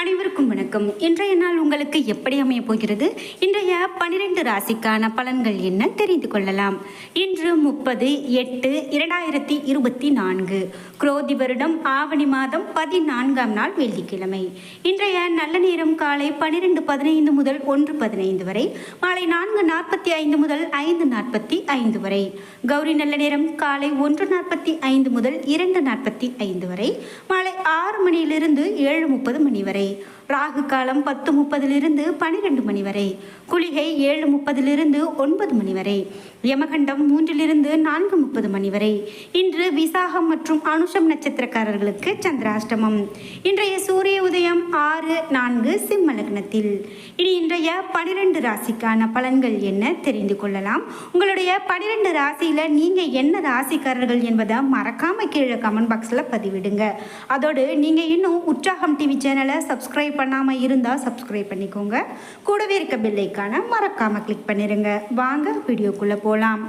அனைவருக்கும் வணக்கம். இன்றைய நாள் உங்களுக்கு எப்படி அமைய போகிறது? இன்றைய பனிரெண்டு ராசிக்கான பலன்கள் என்ன தெரிந்து கொள்ளலாம். இன்று முப்பது எட்டு இரண்டாயிரத்தி இருபத்தி நான்கு. குரோதி வருடம் ஆவணி மாதம் பதினான்காம் நாள் வெள்ளிக்கிழமை. இன்றைய நல்ல நேரம் காலை பனிரெண்டு பதினைந்து முதல் ஒன்று பதினைந்து வரை மாலை நான்கு நாற்பத்தி ஐந்து முதல் ஐந்து நாற்பத்தி ஐந்து வரை. கௌரி நல்ல நேரம் காலை ஒன்று நாற்பத்தி ஐந்து முதல் இரண்டு நாற்பத்தி ஐந்து வரை மாலை ஆறு மணியிலிருந்து ஏழு முப்பது மணி வரை. day ராகு காலம் பத்து முப்பதிலிருந்து பனிரெண்டு மணி வரை குளிகை ஏழு முப்பதிலிருந்து ஒன்பது மணி வரை யமகண்டம் மூன்றிலிருந்து நான்கு முப்பது மணி வரை. இன்று விசாகம் மற்றும் அனுஷம் நட்சத்திரக்காரர்களுக்கு சந்திராஷ்டமம். இன்றைய சூரிய உதயம் ஆறு நான்கு சிம்ம லக்னத்தில். இனி இன்றைய பனிரெண்டு ராசிக்கான பலன்கள் என்ன தெரிந்து கொள்ளலாம். உங்களுடைய பனிரெண்டு ராசியில நீங்க என்ன ராசிக்காரர்கள் என்பதை மறக்காம கீழே கமெண்ட் பாக்ஸ்ல பதிவிடுங்க. அதோடு நீங்க இன்னும் உற்சாகம் டிவி சேனலை சப்ஸ்கிரைப் பண்ணாமல் இருந்தால் சப்ஸ்கிரைப் பண்ணிக்கோங்க. கூடவே இருக்க பெல்லைக்கான மறக்காமல் கிளிக் பண்ணிடுங்க வாங்க வீடியோக்குள்ளே போகலாம்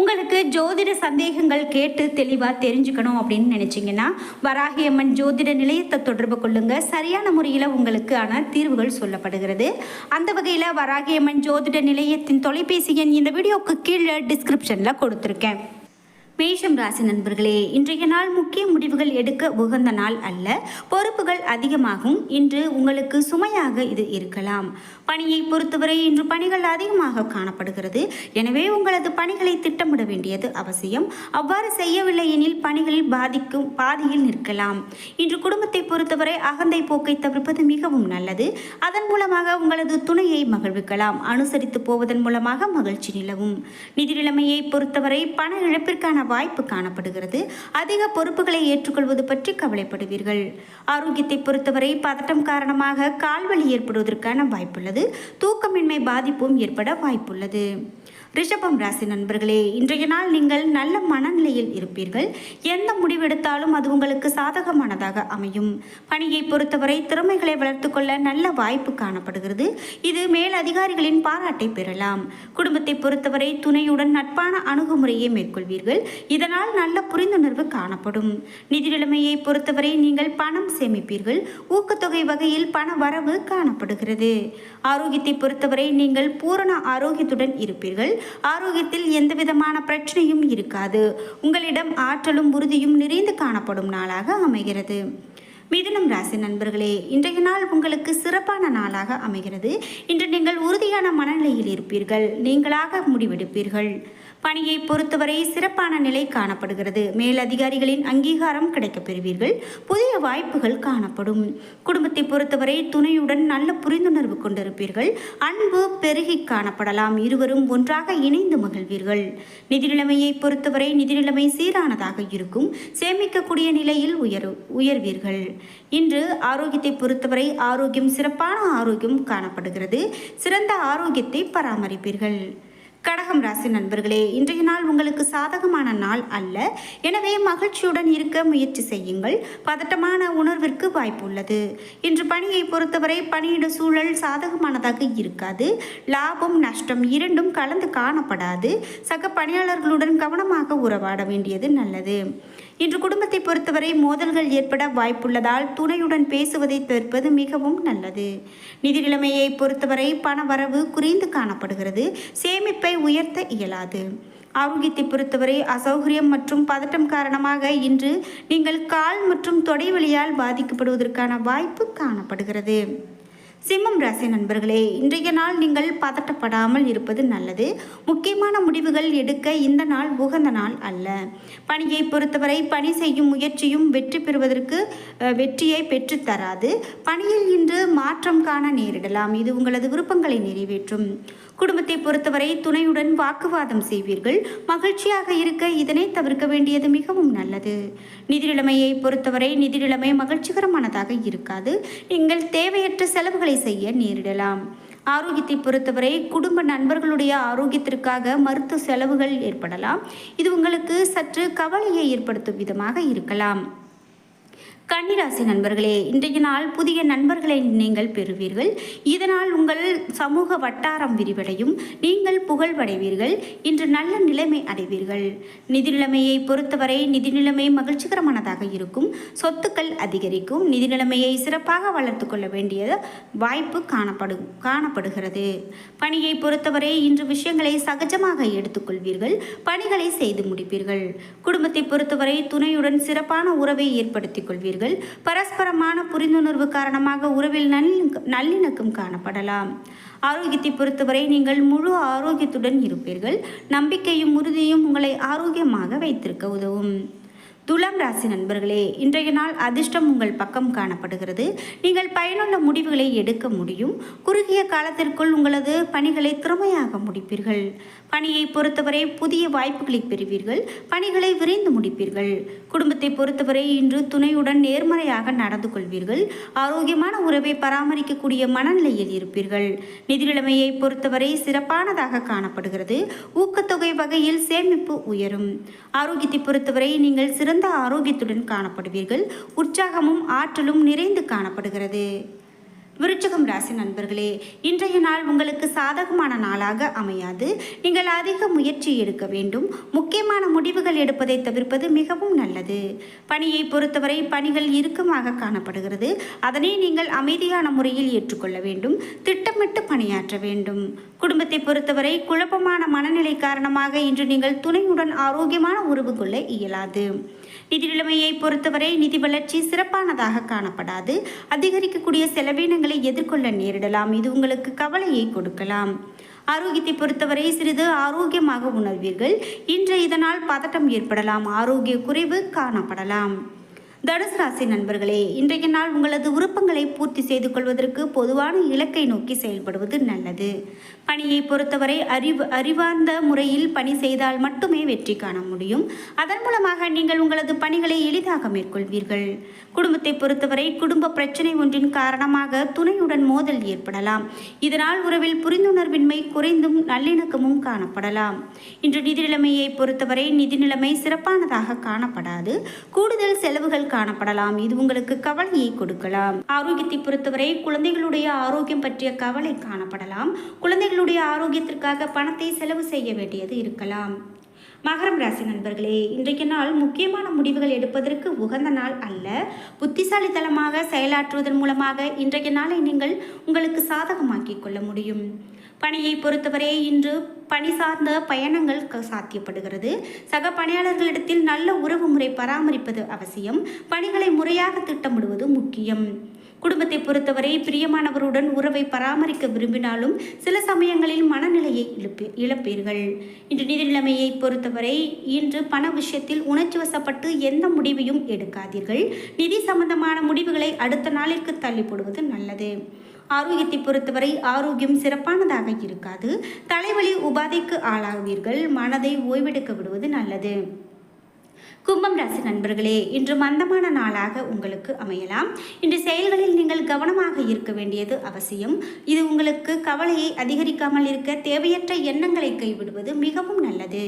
உங்களுக்கு ஜோதிட சந்தேகங்கள் கேட்டு தெளிவாக தெரிஞ்சுக்கணும் அப்படின்னு நினச்சிங்கன்னா வராகியம்மன் ஜோதிட நிலையத்தை தொடர்பு கொள்ளுங்க. சரியான முறையில் உங்களுக்கான தீர்வுகள் சொல்லப்படுகிறது. அந்த வகையில் வராகியம்மன் ஜோதிட நிலையத்தின் தொலைபேசி எண் இந்த வீடியோக்கு கீழே டிஸ்கிரிப்ஷனில் கொடுத்துருக்கேன். மேஷம் ராசி நண்பர்களே இன்றைய நாள் முக்கிய முடிவுகள் எடுக்க உகந்த நாள் அல்ல. பொறுப்புகள் அதிகமாகும். இன்று உங்களுக்கு சுமையாக இது இருக்கலாம். பணியை பொறுத்தவரை இன்று பணிகள் அதிகமாக காணப்படுகிறது. எனவே உங்களது பணிகளை திட்டமிட வேண்டியது அவசியம். அவ்வாறு செய்யவில்லை எனில் பணிகளில் பாதிக்கும் பாதியில் நிற்கலாம். இன்று குடும்பத்தை பொறுத்தவரை அகந்தை போக்கை தவிர்ப்பது மிகவும் நல்லது. அதன் மூலமாக உங்களது துணையை மகிழ்விக்கலாம். அனுசரித்து போவதன் மூலமாக மகிழ்ச்சி நிலவும். நிதி நிலைமையை பொறுத்தவரை பண இழப்பிற்கான வாய்ப்பு காணப்படுகிறது. அதிக பொறுப்புகளை ஏற்றுக்கொள்வது பற்றி கவலைப்படுவீர்கள். ஆரோக்கியத்தை பொறுத்தவரை பதட்டம் காரணமாக கால்வலி ஏற்படுவதற்கான வாய்ப்புள்ளது. தூக்கமின்மை பாதிப்பும் ஏற்பட வாய்ப்புள்ளது. ரிஷபம் ராசி நண்பர்களே இன்றைய நாள் நீங்கள் நல்ல மனநிலையில் இருப்பீர்கள். எந்த முடிவெடுத்தாலும் அது உங்களுக்கு சாதகமானதாக அமையும். பணியை பொறுத்தவரை திறமைகளை வளர்த்துக்கொள்ள நல்ல வாய்ப்பு காணப்படுகிறது. இது மேல் அதிகாரிகளின் பாராட்டை பெறலாம். குடும்பத்தை பொறுத்தவரை துணையுடன் நட்பான அணுகுமுறையை மேற்கொள்வீர்கள். இதனால் நல்ல புரிந்துணர்வு காணப்படும். நிதி நிலைமையை பொறுத்தவரை நீங்கள் பணம் சேமிப்பீர்கள். ஊக்கத்தொகை வகையில் பண வரவு காணப்படுகிறது. ஆரோக்கியத்தை பொறுத்தவரை நீங்கள் பூரண ஆரோக்கியத்துடன் இருப்பீர்கள். ஆரோக்கியத்தில் எந்த விதமான பிரச்சனையும் இருக்காது. உங்களிடம் ஆற்றலும் உறுதியும் நிறைந்து காணப்படும் நாளாக அமைகிறது. மிதுனம் ராசி நண்பர்களே இன்றைய நாள் உங்களுக்கு சிறப்பான நாளாக அமைகிறது. இன்று நீங்கள் உறுதியான மனநிலையில் இருப்பீர்கள். நீங்களாக முடிவெடுப்பீர்கள். பணியை பொறுத்தவரை சிறப்பான நிலை காணப்படுகிறது. மேலதிகாரிகளின் அங்கீகாரம் கிடைக்கப் பெறுவீர்கள் புதிய வாய்ப்புகள் காணப்படும். குடும்பத்தை பொறுத்தவரை துணையுடன் நல்ல புரிந்துணர்வு கொண்டிருப்பீர்கள். அன்பு பெருகி காணப்படலாம். இருவரும் ஒன்றாக இணைந்து மகிழ்வீர்கள். நிதி நிலைமையை பொறுத்தவரை நிதி நிலைமை சீரானதாக இருக்கும். சேமிக்கக்கூடிய நிலையில் உயர் உயர்வீர்கள். இன்று ஆரோக்கியத்தை பொறுத்தவரை ஆரோக்கியம் சிறப்பான ஆரோக்கியம் காணப்படுகிறது. சிறந்த ஆரோக்கியத்தை பராமரிப்பீர்கள். கடகம் ராசி நண்பர்களே இன்றைய நாள் உங்களுக்கு சாதகமான நாள் அல்ல. எனவே மகிழ்ச்சியுடன் இருக்க முயற்சி செய்யுங்கள். பதட்டமான உணர்விற்கு வாய்ப்பு உள்ளது இன்று பணியை பொறுத்தவரை பணியிட சூழல் சாதகமானதாக இருக்காது. லாபம் நஷ்டம் இரண்டும் கலந்து காணப்படாது. சக பணியாளர்களுடன் கவனமாக உறவாட வேண்டியது நல்லது. இன்று குடும்பத்தை பொறுத்தவரை மோதல்கள் ஏற்பட வாய்ப்புள்ளதால் துணையுடன் பேசுவதை தவிர்ப்பது மிகவும் நல்லது. நிதி நிலைமையை பொறுத்தவரை பண வரவு குறைந்து காணப்படுகிறது. சேமிப்பை உயர்த்த இயலாது. ஆரோக்கியத்தை பொறுத்தவரை அசௌகரியம் மற்றும் பதட்டம் காரணமாக இன்று நீங்கள் கால் மற்றும் தொடை வழியால் பாதிக்கப்படுவதற்கான வாய்ப்பு காணப்படுகிறது. சிம்மம் ராசி நண்பர்களே இன்றைய நாள் நீங்கள் பதட்டப்படாமல் இருப்பது நல்லது. முக்கியமான முடிவுகள் எடுக்க இந்த நாள் உகந்த நாள் அல்ல. பணியை பொறுத்தவரை பணி செய்யும் முயற்சியும் வெற்றி பெறுவதற்கு வெற்றியை பெற்றுத்தராது பணியில் இன்று மாற்றம் காண நேரிடலாம். இது உங்களது விருப்பங்களை நிறைவேற்றும். குடும்பத்தை பொறுத்தவரை துணையுடன் வாக்குவாதம் செய்வீர்கள். மகிழ்ச்சியாக இருக்க இதனை தவிர்க்க வேண்டியது மிகவும் நல்லது. நிதிநிலைமையை பொறுத்தவரை நிதிநிலைமை மகிழ்ச்சிகரமானதாக இருக்காது. நீங்கள் தேவையற்ற செலவுகளை செய்ய நேரிடலாம். ஆரோக்கியத்தை பொறுத்தவரை குடும்ப நண்பர்களுடைய ஆரோக்கியத்திற்காக மருத்துவ செலவுகள் ஏற்படலாம். இது உங்களுக்கு சற்று கவலையை ஏற்படுத்தும் விதமாக இருக்கலாம். கன்னிராசி நண்பர்களே இன்றைய நாள் புதிய நண்பர்களை நீங்கள் பெறுவீர்கள். இதனால் உங்கள் சமூக வட்டாரம் விரிவடையும். நீங்கள் புகழ்வடைவீர்கள். இன்று நல்ல நிலைமை அடைவீர்கள். நிதி நிலைமையை பொறுத்தவரை நிதி நிலைமை மகிழ்ச்சிகரமானதாக இருக்கும். சொத்துக்கள் அதிகரிக்கும். நிதி நிலைமையை சிறப்பாக வளர்த்து கொள்ள வேண்டிய வாய்ப்பு காணப்படு காணப்படுகிறது. பணியை பொறுத்தவரை இன்று விஷயங்களை சகஜமாக எடுத்துக்கொள்வீர்கள். பணிகளை செய்து முடிப்பீர்கள். குடும்பத்தை பொறுத்தவரை துணையுடன் சிறப்பான உறவை ஏற்படுத்திக் கொள்வீர்கள். பரஸ்பரமான புரிந்துணர்வு காரணமாக உறவில் நல்லிணக்க- நல்லிணக்கம் காணப்படலாம். ஆரோக்கியத்தை பொறுத்தவரை நீங்கள் முழு ஆரோக்கியத்துடன் இருப்பீர்கள். நம்பிக்கையும் உறுதியும் உங்களை ஆரோக்கியமாக வைத்திருக்க உதவும். துலாம் ராசி நண்பர்களே இன்றைய நாள் அதிர்ஷ்டம் உங்கள் பக்கம் காணப்படுகிறது. நீங்கள் பயனுள்ள முடிவுகளை எடுக்க முடியும். குறுகிய காலத்திற்குள் உங்களது பணிகளை திறமையாக முடிப்பீர்கள். பணியை பொறுத்தவரை புதிய வாய்ப்புகளை பெறுவீர்கள். பணிகளை விரைந்து முடிப்பீர்கள். குடும்பத்தை பொறுத்தவரை இன்று துணையுடன் நேர்மறையாக நடந்து கொள்வீர்கள். ஆரோக்கியமான உறவை பராமரிக்கக்கூடிய மனநிலையில் இருப்பீர்கள். நிதிநிலைமையை பொறுத்தவரை சிறப்பானதாக காணப்படுகிறது. ஊக்கத்தொகை வகையில் சேமிப்பு உயரும். ஆரோக்கியத்தை பொறுத்தவரை நீங்கள் சிறந்த ஆரோக்கியத்துடன் காணப்படுவீர்கள். உற்சாகமும் ஆற்றலும் நிறைந்து காணப்படுகிறது. விருச்சகம் ராசி நண்பர்களே இன்றைய நாள் உங்களுக்கு சாதகமான நாளாக அமையாது. நீங்கள் அதிக முயற்சி எடுக்க வேண்டும். முக்கியமான முடிவுகள் எடுப்பதை தவிர்ப்பது மிகவும் நல்லது. பணியை பொறுத்தவரை பணிகள் இறுக்கமாக காணப்படுகிறது. அதனை நீங்கள் அமைதியான முறையில் ஏற்றுக்கொள்ள வேண்டும். திட்டமிட்டு பணியாற்ற வேண்டும். குடும்பத்தை பொறுத்தவரை குழப்பமான மனநிலை காரணமாக இன்று நீங்கள் துணையுடன் ஆரோக்கியமான உறவு கொள்ள இயலாது. நிதி நிலைமையை பொறுத்தவரை நிதி வளர்ச்சி சிறப்பானதாக காணப்படாது. அதிகரிக்கக்கூடிய செலவினங்களை எதிர்கொள்ள நேரிடலாம். இது உங்களுக்கு கவலையை கொடுக்கலாம். ஆரோக்கியத்தை பொறுத்தவரை சிறிது ஆரோக்கியமாக உணர்வீர்கள். இன்று இதனால் பதட்டம் ஏற்படலாம். ஆரோக்கிய குறைவு காணப்படலாம். தனுசு ராசி நண்பர்களே இன்றைய நாள் உங்களது விருப்பங்களை பூர்த்தி செய்து கொள்வதற்கு பொதுவான இலக்கை நோக்கி செயல்படுவது நல்லது. பணியை பொறுத்தவரை அறிவு அறிவார்ந்த முறையில் பணி செய்தால் மட்டுமே வெற்றி காண முடியும். அதன் மூலமாக நீங்கள் உங்களது பணிகளை எளிதாக மேற்கொள்வீர்கள். குடும்பத்தை பொறுத்தவரை குடும்ப பிரச்சனை ஒன்றின் காரணமாக துணையுடன் மோதல் ஏற்படலாம். இதனால் உறவில் புரிந்துணர்வின்மை குறைந்தும் நல்லிணக்கமும் காணப்படலாம். இன்று நிதி நிலைமையை பொறுத்தவரை நிதி நிலைமை சிறப்பானதாக காணப்படாது. கூடுதல் செலவுகள் காணப்படலாம். இது உங்களுக்கு கவலையை கொடுக்கலாம். ஆரோக்கியத்தை பொறுத்தவரை குழந்தைகளுடைய ஆரோக்கியம் பற்றிய கவலை காணப்படலாம். குழந்தைகளுடைய ஆரோக்கியத்திற்காக பணத்தை செலவு செய்ய வேண்டியது இருக்கலாம். மகரம் ராசி நண்பர்களே இன்றைய நாள் முக்கியமான முடிவுகள் எடுப்பதற்கு உகந்த நாள் அல்ல. புத்திசாலித்தனமாக செயலாற்றுவதன் மூலமாக இன்றைய நாளை நீங்கள் உங்களுக்கு சாதகமாக்கிக் கொள்ள முடியும். பணியை பொறுத்தவரை இன்று பணி சார்ந்த பயணங்கள் க- சாத்தியப்படுகிறது. சக பணியாளர்களிடத்தில் நல்ல உறவு முறை பராமரிப்பது அவசியம். பணிகளை முறையாக திட்டமிடுவது முக்கியம். குடும்பத்தை பொறுத்தவரை பிரியமானவருடன் உறவை பராமரிக்க விரும்பினாலும் சில சமயங்களில் மனநிலையை இழப்பி இழப்பீர்கள். இன்று நிதி நிலைமையை பொறுத்தவரை இன்று பண விஷயத்தில் உணர்ச்சி வசப்பட்டு எந்த முடிவையும் எடுக்காதீர்கள். நிதி சம்பந்தமான முடிவுகளை அடுத்த நாளிற்கு தள்ளி போடுவது நல்லது. ஆரோக்கியத்தை பொறுத்தவரை ஆரோக்கியம் சிறப்பானதாக இருக்காது. தலைவலி உபாதைக்கு ஆளாகுவீர்கள் மனதை ஓய்வெடுக்க விடுவது நல்லது. கும்பம் ராசி நண்பர்களே இன்று மந்தமான நாளாக உங்களுக்கு அமையலாம். இன்று செயல்களில் நீங்கள் கவனமாக இருக்க வேண்டியது அவசியம். இது உங்களுக்கு கவலையை அதிகரிக்காமல் இருக்க தேவையற்ற எண்ணங்களை கைவிடுவது மிகவும் நல்லது.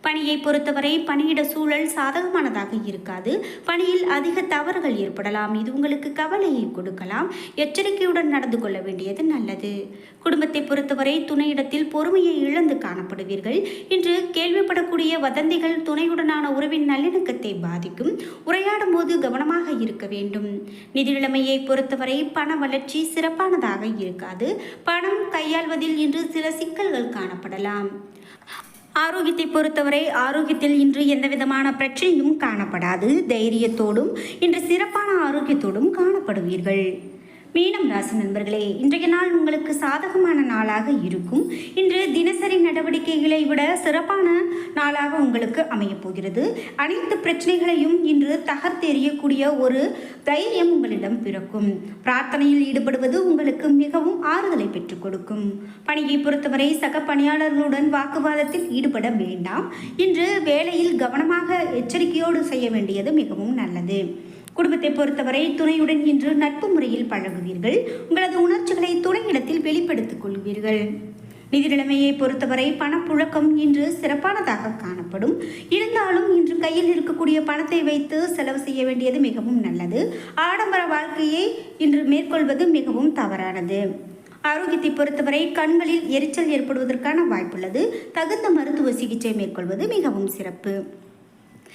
பணியை பொறுத்தவரை பணியிட சூழல் சாதகமானதாக இருக்காது. பணியில் அதிக தவறுகள் ஏற்படலாம். இது உங்களுக்கு கவலையை கொடுக்கலாம். எச்சரிக்கையுடன் நடந்து கொள்ள வேண்டியது நல்லது. குடும்பத்தை பொறுத்தவரை துணையிடத்தில் பொறுமையை இழந்து காணப்படுவீர்கள். இன்று கேள்விப்படக்கூடிய வதந்திகள் துணையுடனான உறவின் நல்லிணக்கத்தை பாதிக்கும். உரையாடும் போது கவனமாக இருக்க வேண்டும். நிதி நிலைமையை பொறுத்தவரை பண வளர்ச்சி சிறப்பானதாக இருக்காது. பணம் கையாள்வதில் இன்று சில சிக்கல்கள் காணப்படலாம். ஆரோக்கியத்தை பொறுத்தவரை ஆரோக்கியத்தில் இன்று எந்த விதமான பிரச்சனையும் காணப்படாது. தைரியத்தோடும் இன்று சிறப்பான ஆரோக்கியத்தோடும் காணப்படுவீர்கள். மீனம் ராசி நண்பர்களே இன்றைய நாள் உங்களுக்கு சாதகமான நாளாக இருக்கும். இன்று தினசரி நடவடிக்கைகளை விட சிறப்பான நாளாக உங்களுக்கு அமையப் போகிறது. அனைத்து பிரச்சனைகளையும் இன்று தகர்த்தெறியக்கூடிய ஒரு தைரியம் உங்களிடம் பிறக்கும். பிரார்த்தனையில் ஈடுபடுவது உங்களுக்கு மிகவும் ஆறுதலை பெற்றுக் கொடுக்கும். பணியை பொறுத்தவரை சக பணியாளர்களுடன் வாக்குவாதத்தில் ஈடுபட வேண்டாம். இன்று வேலையில் கவனமாக எச்சரிக்கையோடு செய்ய வேண்டியது மிகவும் நல்லது. குடும்பத்தை பொறுத்தவரை துணையுடன் இன்று நட்பு முறையில் பழகுவீர்கள். உங்களது உணர்ச்சிகளை துணையிடத்தில் வெளிப்படுத்திக் கொள்வீர்கள். நிதி நிலைமையை பொறுத்தவரை பணப்புழக்கம் இன்று சிறப்பானதாக காணப்படும். இருந்தாலும் இன்று கையில் இருக்கக்கூடிய பணத்தை வைத்து செலவு செய்ய வேண்டியது மிகவும் நல்லது. ஆடம்பர வாழ்க்கையை இன்று மேற்கொள்வது மிகவும் தவறானது. ஆரோக்கியத்தை பொறுத்தவரை கண்களில் எரிச்சல் ஏற்படுவதற்கான வாய்ப்புள்ளது. தகுந்த மருத்துவ சிகிச்சை மேற்கொள்வது மிகவும் சிறப்பு.